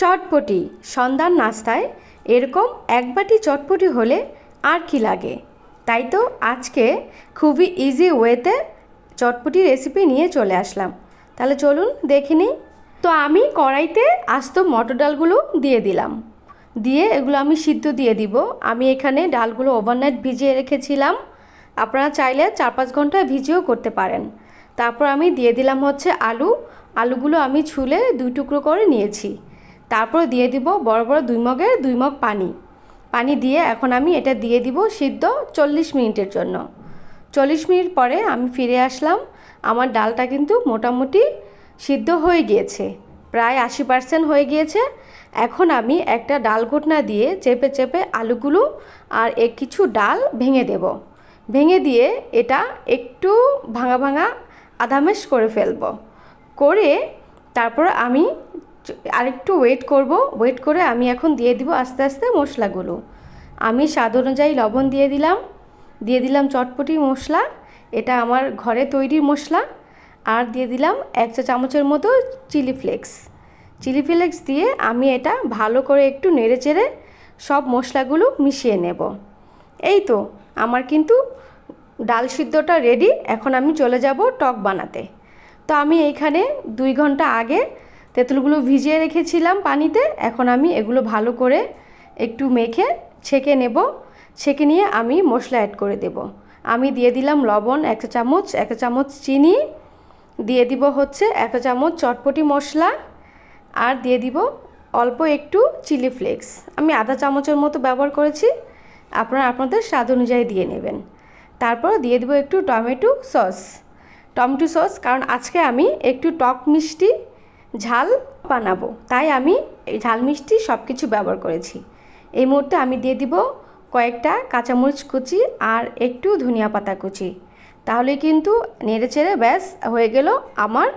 চটপটি সন্ধ্যার নাস্তায় এরকম এক বাটি চটপটি হলে আর কি লাগে? তাই তো আজকে খুবই ইজি ওয়েতে চটপটি রেসিপি নিয়ে চলে আসলাম। তাহলে চলুন দেখে নিই। তো আমি কড়াইতে আস্ত মটর ডালগুলো দিয়ে দিলাম। দিয়ে এগুলো আমি সিদ্ধ দিয়ে দিব। আমি এখানে ডালগুলো ওভারনাইট ভিজিয়ে রেখেছিলাম। আপনারা চাইলে চার পাঁচ ঘণ্টা ভিজিয়েও করতে পারেন। তারপর আমি দিয়ে দিলাম হচ্ছে আলু। আলুগুলো আমি ছুলে দুই টুকরো করে নিয়েছি। তারপর দিয়ে দিব বড় বড় দুই মগের দুই মগ পানি। পানি দিয়ে এখন আমি এটা দিয়ে দিব সিদ্ধ চল্লিশ মিনিটের জন্য। চল্লিশ মিনিট পরে আমি ফিরে আসলাম। আমার ডালটা কিন্তু মোটামুটি সিদ্ধ হয়ে গিয়েছে, প্রায় আশি পার্সেন্ট হয়ে গিয়েছে। এখন আমি একটা ডাল ঘটনা দিয়ে চেপে চেপে আলুগুলো আর এক কিছু ডাল ভেঙে দেব। ভেঙে দিয়ে এটা একটু ভাঙা ভাঙা আধামেশ করে ফেলব। করে তারপর আমি আরেকটু ওয়েট করব। ওয়েট করে আমি এখন দিয়ে দিব আস্তে আস্তে মশলাগুলো। আমি স্বাদ অনুযায়ী লবণ দিয়ে দিলাম। দিয়ে দিলাম চটপটি মশলা। এটা আমার ঘরে তৈরি মশলা। আর দিয়ে দিলাম এক চা চামচের মতো চিলি ফ্লেক্স চিলি ফ্লেক্স দিয়ে আমি এটা ভালো করে একটু নেড়ে চেড়ে সব মশলাগুলো মিশিয়ে নেব। এই তো, আমার কিন্তু ডাল সিদ্ধটা রেডি এখন আমি চলে যাব টক বানাতে। তো আমি এইখানে দুই ঘণ্টা আগে তেঁতুলগুলো ভিজিয়ে রেখেছিলাম পানিতে। এখন আমি এগুলো ভালো করে একটু মেখে ছেঁকে নেব। ছেঁকে নিয়ে আমি মশলা অ্যাড করে দেব। আমি দিয়ে দিলাম লবণ এক চামচ এক চামচ চিনি। দিয়ে দিব হচ্ছে এক চামচ চটপটি মশলা। আর দিয়ে দিব অল্প একটু চিলি ফ্লেক্স। আমি আধা চামচের মতো ব্যবহার করেছি। আপনারা আপনাদের স্বাদ অনুযায়ী দিয়ে নেবেন। তারপর দিয়ে দেবো একটু টমেটো সস। টমেটো সস, কারণ আজকে আমি একটু টক মিষ্টি ঝাল বানাবো। তাই আমি এই ঝাল মিষ্টি সব কিছু ব্যবহার করেছি। এই মুহূর্তে আমি দিয়ে দিব কয়েকটা কাঁচামরিচ কুচি আর একটু ধনিয়া পাতা কুচি। তাহলে কিন্তু নেড়ে চেড়ে ব্যাস হয়ে গেল আমার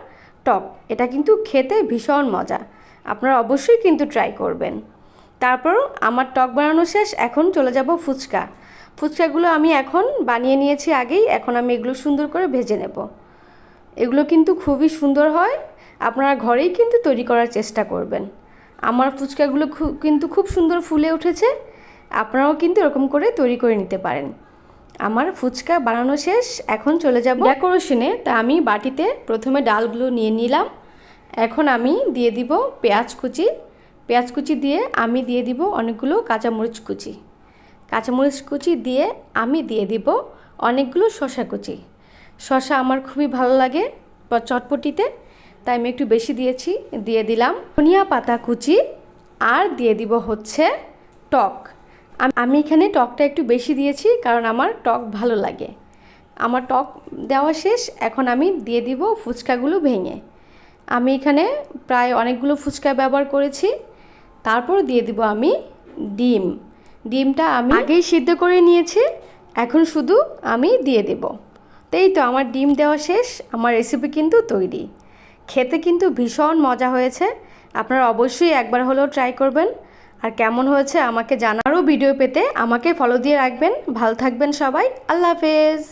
টক। এটা কিন্তু খেতে ভীষণ মজা। আপনারা অবশ্যই কিন্তু ট্রাই করবেন। তারপর আমার টক বানানো শেষ, এখন চলে যাব ফুচকা। ফুচকাগুলো আমি এখন বানিয়ে নিয়েছি আগেই, এখন আমি এগুলো সুন্দর করে ভেজে নেব। এগুলো কিন্তু খুবই সুন্দর হয়। আপনারা ঘরেই কিন্তু তৈরি করার চেষ্টা করবেন। আমার ফুচকাগুলো কিন্তু খুব সুন্দর ফুলে উঠেছে। আপনারাও কিন্তু এরকম করে তৈরি করে নিতে পারেন। আমার ফুচকা বানানো শেষ, এখন চলে যাব ডেকোরেশনে। তা আমি বাটিতে প্রথমে ডালগুলো নিয়ে নিলাম। এখন আমি দিয়ে দিব পেঁয়াজ কুচি। পেঁয়াজ কুচি দিয়ে আমি দিয়ে দিব অনেকগুলো কাঁচামরিচ কুচি। কাঁচামরিচ কুচি দিয়ে আমি দিয়ে দিব অনেকগুলো শশা কুচি। শশা আমার খুবই ভালো লাগে চটপটিতে। তাই আমি একটু বেশি দিয়েছি, দিয়ে দিলাম ধনিয়া পাতা কুচি, আর দিয়ে দিব হচ্ছে টক। আমি এখানে টকটা একটু বেশি দিয়েছি কারণ আমার টক ভালো লাগে। আমার টক দেওয়া শেষ, এখন আমি দিয়ে দিব ফুচকাগুলো ভেঙে। আমি এখানে প্রায় অনেকগুলো ফুচকা ব্যবহার করেছি। তারপর দিয়ে দিব আমি ডিম। ডিমটা আমি আগেই সিদ্ধ করে নিয়েছি, এখন শুধু আমি দিয়ে দেব। তো এই তো আমার ডিম দেওয়া শেষ, আমার রেসিপি কিন্তু তৈরি। খেতে কিন্তু ভীষণ মজা হয়েছে। আপনারা অবশ্যই একবার হলেও ট্রাই করবেন। আর কেমন হয়েছে আমাকে জানারও ভিডিও পেতে আমাকে ফলো দিয়ে রাখবেন। ভালো থাকবেন সবাই। আল্লাহ হাফেজ।